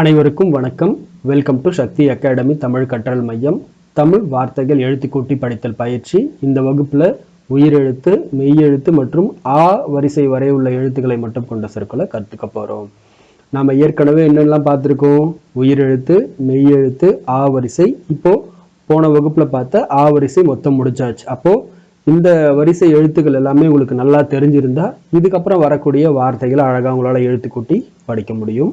அனைவருக்கும் வணக்கம். Welcome to Shakti academy Tamil கற்றல் மையம். தமிழ் வார்த்தைகள் எழுத்துக்கூட்டி படித்தல் பயிற்சி. இந்த வகுப்பில் உயிரெழுத்து மெய்யெழுத்து மற்றும் ஆ வரிசை வரை உள்ள எழுத்துக்களை மட்டும் கொண்ட சொற்களை கற்றுக்க போகிறோம் நாம் ஏற்கனவே என்னெல்லாம் பார்த்துருக்கோம்? உயிரெழுத்து மெய்யெழுத்து ஆ வரிசை. இப்போது போன வகுப்பில் பார்த்த ஆ வரிசை மொத்தம் முடிச்சாச்சு. அப்போது இந்த வரிசை எழுத்துக்கள் எல்லாமே உங்களுக்கு நல்லா தெரிஞ்சிருந்தா இதுக்கப்புறம் வரக்கூடிய வார்த்தைகளை அழகாக உங்களால் எழுத்துக்கூட்டி படிக்க முடியும்.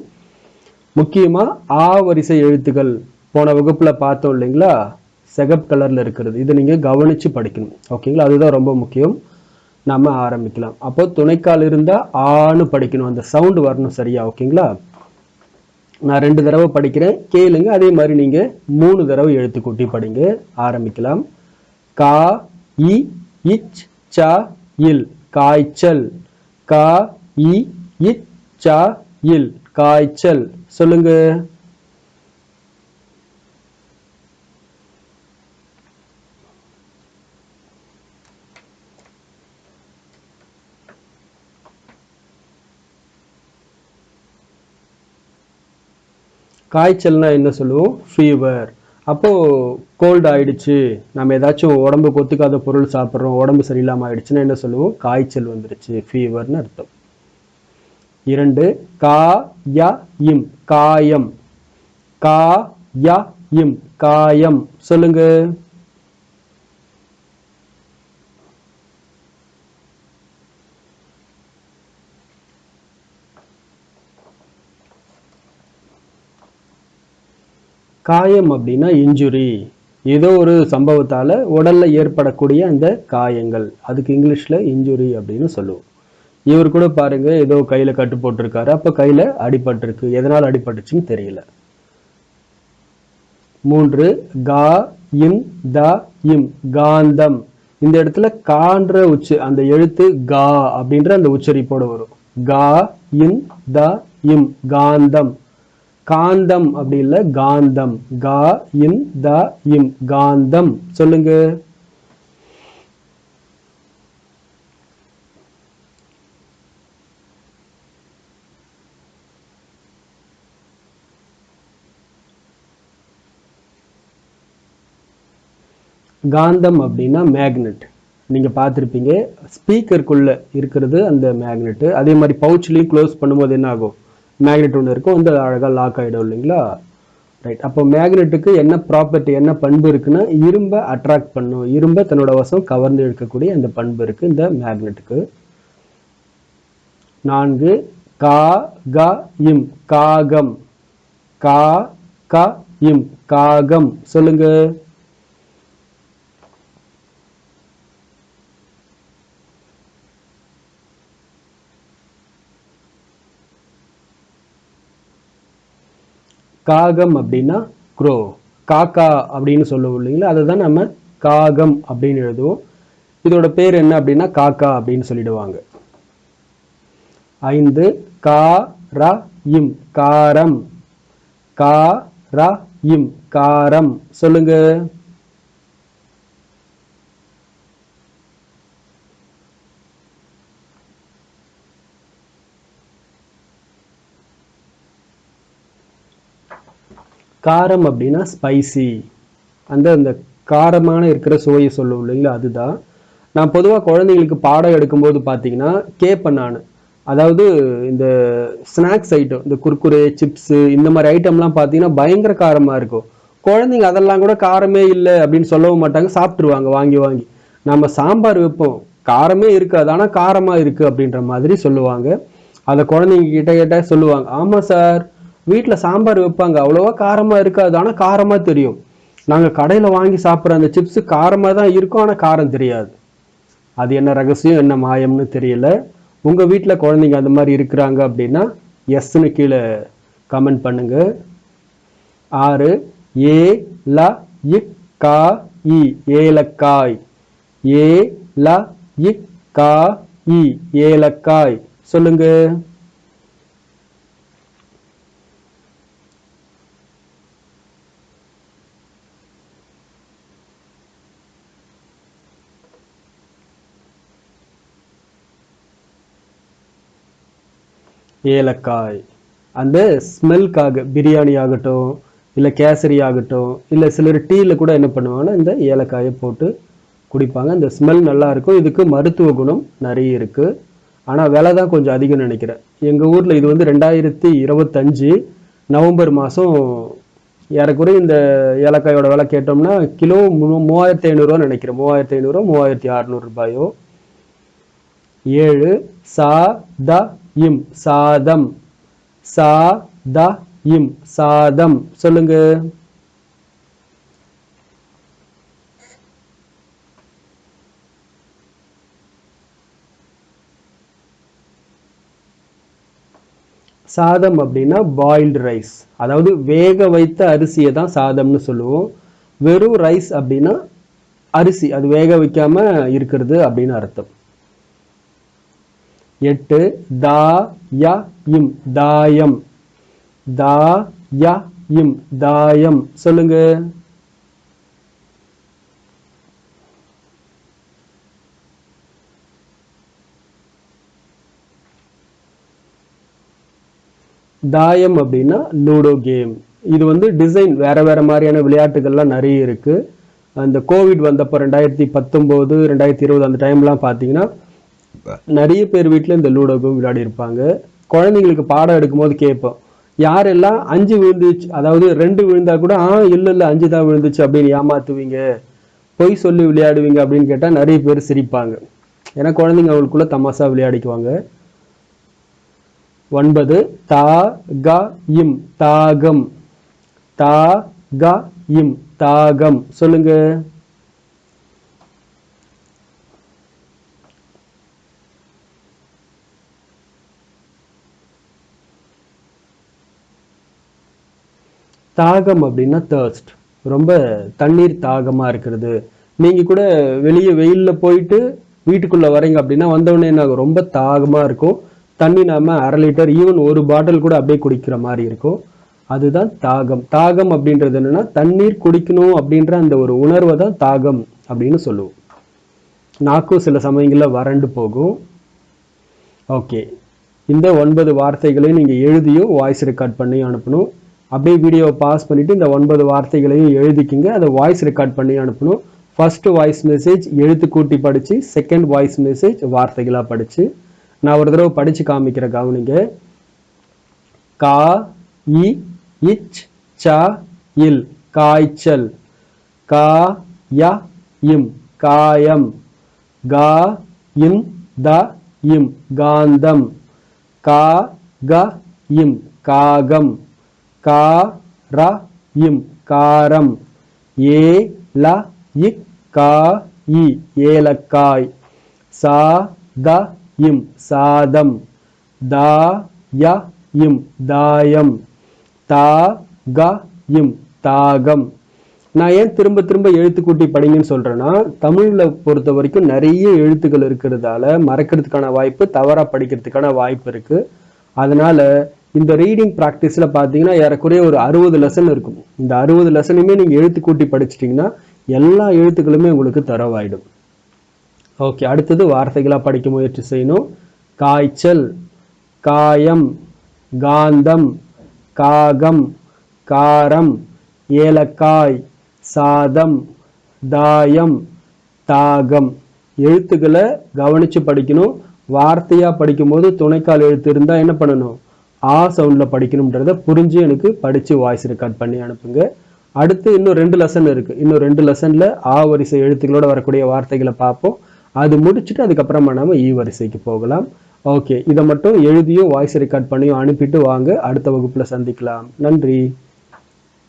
முக்கியமாக ஆ வரிசை எழுத்துக்கள். போன வகுப்பில் பார்த்தோம் இல்லைங்களா? செகப் கலரில் இருக்கிறது. இதை நீங்கள் கவனித்து படிக்கணும். ஓகேங்களா? அதுதான் ரொம்ப முக்கியம். நம்ம ஆரம்பிக்கலாம். அப்போ துணைக்கால் இருந்தால் ஆன்னு படிக்கணும். அந்த சவுண்ட் வரணும் சரியா? ஓகேங்களா? நான் ரெண்டு தடவை படிக்கிறேன். கேளுங்க. அதே மாதிரி நீங்கள் மூணு தடவை எழுத்து கூட்டி படிங்க. ஆரம்பிக்கலாம். கா இ இச் ச இல். காய்ச்சல். கா இ இச் ச இல். காய்ச்சல். சொல்லுங்க. காய்ச்சல்னா என்ன சொல்லுவோம்? ஃபீவர் அப்போ கோல்டு ஆயிடுச்சு. நம்ம ஏதாச்சும் உடம்புக்கு ஒத்துக்காத பொருள் சாப்பிட்றோம் உடம்பு சரியில்லாம ஆயிடுச்சுன்னா என்ன சொல்லுவோம்? காய்ச்சல் வந்துருச்சு. ஃபீவர்னு அர்த்தம். இரண்டு கா ய இம். காயம். கா ய இம். காயம். சொல்லுங்க. காயம் அப்படின்னா இன்ஜுரி. ஏதோ ஒரு சம்பவத்தால உடல்ல ஏற்படக்கூடிய அந்த காயங்கள். அதுக்கு இங்கிலீஷ்ல இன்ஜுரி அப்படின்னு சொல்லுவோம். இவர் கூட பாருங்க ஏதோ கையில கட்டு போட்டிருக்காரு. அப்ப கையில அடிபட்டிருக்கு. எதனால் அடிபட்டுச்சுன்னு தெரியல. மூன்று கா இம் த இம் காந்தம். இந்த இடத்துல கான்ற உச்சு அந்த எழுத்து கா அப்படின்ற அந்த உச்சரிப்போட வரும். கா இம் த இம் காந்தம். காந்தம் அப்படி இல்ல காந்தம். கா இம் த இம் காந்தம். சொல்லுங்க. காந்தம் அப்படின்னா மேக்னெட் நீங்கள் பார்த்துருப்பீங்க ஸ்பீக்கருக்குள்ள இருக்கிறது அந்த மேக்னெட்டு அதே மாதிரி பவுச்லேயும் க்ளோஸ் பண்ணும்போது என்ன ஆகும்? மேக்னெட் ஒன்று இருக்கும் வந்து அது அழகாக லாக் ஆகிடும் இல்லைங்களா? ரைட் அப்போ மேக்னெட்டுக்கு என்ன ப்ராப்பர்ட்டி என்ன பண்பு இருக்குன்னா இரும்பை அட்ராக்ட் பண்ணும். இரும்பை தன்னோட வசம் கவர்ந்து இழுக்கக்கூடிய அந்த பண்பு இருக்குது இந்த மேக்னெட்டுக்கு நான்கு கா க இம். காகம். கா க இம். காகம். சொல்லுங்கள் காகம் அப்படின்னா க்ரோ காக்கா அப்படின்னு சொல்லுவோம் இல்லைங்களா? அதை தான் நம்ம காகம் அப்படின்னு எழுதுவோம். இதோட பேர் என்ன அப்படின்னா காக்கா அப்படின்னு சொல்லிடுவாங்க. ஐந்து கா ர இம். காரம். கா ர இம். காரம். சொல்லுங்கள் காரம் அப்படின்னா ஸ்பைசி அந்த அந்த காரமான இருக்கிற சுவையை சொல்லுவோம் இல்லைங்களா? அதுதான். நான் பொதுவாக குழந்தைங்களுக்கு பாடம் எடுக்கும்போது பார்த்தீங்கன்னா கேட்பேன் நான். அதாவது இந்த ஸ்நாக்ஸ் ஐட்டம் இந்த குர்குரே சிப்ஸு இந்த மாதிரி ஐட்டம்லாம் பார்த்தீங்கன்னா பயங்கர காரமாக இருக்கும். குழந்தைங்க அதெல்லாம் கூட காரமே இல்லை அப்படின்னு சொல்லவும் மாட்டாங்க சாப்பிட்ருவாங்க வாங்கி வாங்கி. நம்ம சாம்பார் வைப்போம். காரமே இருக்காது ஆனால் காரமாக இருக்குது அப்படின்ற மாதிரி சொல்லுவாங்க. அதை குழந்தைங்க கிட்ட கேட்டால் சொல்லுவாங்க ஆமாம் சார் வீட்டில் சாம்பார் வைப்பாங்க. அவ்வளோவா காரமாக இருக்காது. ஆனால் காரமாக தெரியும். நாங்கள் கடையில் வாங்கி சாப்பிட்ற அந்த சிப்ஸு காரமாக தான் இருக்கும். ஆனால் காரம் தெரியாது. அது என்ன ரகசியம் என்ன மாயம்னு தெரியல. உங்கள் வீட்டில் குழந்தைங்க அந்த மாதிரி இருக்கிறாங்க அப்படின்னா எஸ்ன்னு கீழே கமெண்ட் பண்ணுங்க. ஆறு ஏ ல இக் கா இ ஏலக்காய். ஏ ல இக் கா இ ஏலக்காய். சொல்லுங்கள் ஏலக்காய். அந்த ஸ்மெல்க்காக பிரியாணி ஆகட்டும் இல்லை கேசரி ஆகட்டும் இல்லை சிலர் டீயில் கூட என்ன பண்ணுவாங்கன்னா இந்த ஏலக்காயை போட்டு குடிப்பாங்க. இந்த ஸ்மெல் நல்லா இருக்கும். இதுக்கு மருத்துவ குணம் நிறைய இருக்குது ஆனால் விலை தான் கொஞ்சம் அதிகம் நினைக்கிறேன். எங்கள் ஊரில் இது வந்து ரெண்டாயிரத்தி இருபத்தஞ்சு நவம்பர் மாதம் ஏறக்குறைய இந்த ஏலக்காயோட விலை கேட்டோம்னா கிலோ மூ- மூவாயிரத்தி ஐநூறுரூவா நினைக்கிறேன். மூவாயிரத்தி ஐநூறுரூவா மூவாயிரத்தி அறநூறுபாயோ ஏழு சா த இம் சாதம். சா த இம் சாதம். சொல்லுங்க. சாதம் அப்படின்னா பாயில்டு ரைஸ் அதாவது வேக வைத்த அரிசியை தான் சாதம்னு சொல்லுவோம். வெறும் ரைஸ் அப்படின்னா அரிசி. அது வேக வைக்காம இருக்கிறது அப்படின்னு அர்த்தம். எட்டு தா ய இம் தாயம். தா ய இம் தாயம். சொல்லுங்க. தாயம் அப்படின்னா லூடோ கேம். இது வந்து டிசைன் வேற வேற மாதிரியான விளையாட்டுகள்லாம் நிறைய இருக்கு. அந்த கோவிட் வந்தப்போ ரெண்டாயிரத்தி பத்தொம்போது ரெண்டாயிரத்தி இருபது அந்த டைம்லாம் பார்த்தீங்கன்னா நிறைய பேர் வீட்டில் இந்த லூடோ கேம் விளையாடி இருப்பாங்க. குழந்தைங்களுக்கு பாடம் எடுக்கும்போது கேட்போம். யாரெல்லாம் அஞ்சு விழுந்துச்சு அதாவது ரெண்டு விழுந்தா கூட ஆ இல்லை இல்லை அஞ்சு தான் விழுந்துச்சு அப்படின்னு ஏமாத்துவீங்க. பொய் சொல்லி விளையாடுவீங்க அப்படின்னு கேட்டால் நிறைய பேர் சிரிப்பாங்க. ஏன்னா குழந்தைங்க அவங்களுக்குள்ள தமாசா விளையாடிக்குவாங்க. ஒன்பது தா க இம் தாகம். தா க இம் தாகம். சொல்லுங்கள் தாகம் அப்படின்னா தர்ஸ்ட் ரொம்ப தண்ணீர் தாகமாக இருக்கிறது. நீங்கள் கூட வெளியே வெயிலில் போயிட்டு வீட்டுக்குள்ளே வரீங்க அப்படின்னா வந்தவொடனே என்ன ரொம்ப தாகமாக இருக்கும். தண்ணி நாம் அரை லிட்டர் ஈவன் ஒரு பாட்டில் கூட அப்படியே குடிக்கிற மாதிரி இருக்கும். அதுதான் தாகம். தாகம் அப்படின்றது என்னென்னா தண்ணீர் குடிக்கணும் அப்படின்ற அந்த ஒரு உணர்வை தான் தாகம் அப்படின்னு சொல்லுவோம். நாக்கும் சில சமயங்களில் வறண்டு போகும். ஓகே இந்த ஒன்பது வார்த்தைகளையும் நீங்கள் எழுதியும் வாய்ஸ் ரெக்கார்ட் பண்ணி அனுப்பணும். அப்படியே வீடியோவை பாஸ் பண்ணிவிட்டு இந்த ஒன்பது வார்த்தைகளையும் எழுதிக்கிங்க. அதை வாய்ஸ் ரெக்கார்ட் பண்ணி அனுப்பணும். ஃபஸ்ட்டு வாய்ஸ் மெசேஜ் எழுத்து கூட்டி படித்து செகண்ட் வாய்ஸ் மெசேஜ் வார்த்தைகளாக படித்து நான் ஒரு தடவை படித்து காமிக்கிற கவனிங்க. கா இ இச் ச இல் காய்ச்சல். கா ய இம் காயம். கா இம் த இம் காந்தம். கா க இம் காகம். கா ரா இம் காரம். ஏ ல இக் கா இ ஏலக்காய். சா த இம். சாதம். தா ய இம். தாயம். தா க இம். தாகம். நான் ஏன் திரும்ப திரும்ப எழுத்துக்கூட்டி படிங்கன்னு சொல்கிறேன்னா தமிழில் பொறுத்த வரைக்கும் நிறைய எழுத்துக்கள் இருக்கிறதால மறக்கிறதுக்கான வாய்ப்பு தவறாக படிக்கிறதுக்கான வாய்ப்பு இருக்குது அதனால் இந்த ரீடிங் ப்ராக்டிஸில் பார்த்தீங்கன்னா ஏறக்குறைய ஒரு அறுபது லெசன் இருக்கும். இந்த அறுபது லெசனுமே நீங்கள் எழுத்து கூட்டி படிச்சிட்டிங்கன்னா எல்லா எழுத்துக்களுமே உங்களுக்கு தரவாயிடும். ஓகே அடுத்தது வார்த்தைகளாக படிக்க முயற்சி செய்யணும். காய்ச்சல் காயம் காந்தம் காகம் காரம் ஏலக்காய் சாதம் தாயம் தாகம். எழுத்துக்களை கவனித்து படிக்கணும். வார்த்தையாக படிக்கும்போது துணைக்கால் எழுத்து இருந்தால் என்ன பண்ணணும்? ஆ சவுண்டில் படிக்கணும்ன்றத புரிஞ்சு எனக்கு படித்து வாய்ஸ் ரெக்கார்ட் பண்ணி அனுப்புங்க. அடுத்து இன்னும் ரெண்டு லெசன் இருக்குது இன்னும் ரெண்டு லெசனில் ஆ வரிசை எழுத்துக்களோடு வரக்கூடிய வார்த்தைகளை பார்ப்போம். அது முடிச்சுட்டு அதுக்கப்புறமா நாம் ஈ வரிசைக்கு போகலாம். ஓகே இதை மட்டும் எழுதியும் வாய்ஸ் ரெக்கார்ட் பண்ணியும் அனுப்பிட்டு வாங்க. அடுத்த வகுப்பில் சந்திக்கலாம். நன்றி.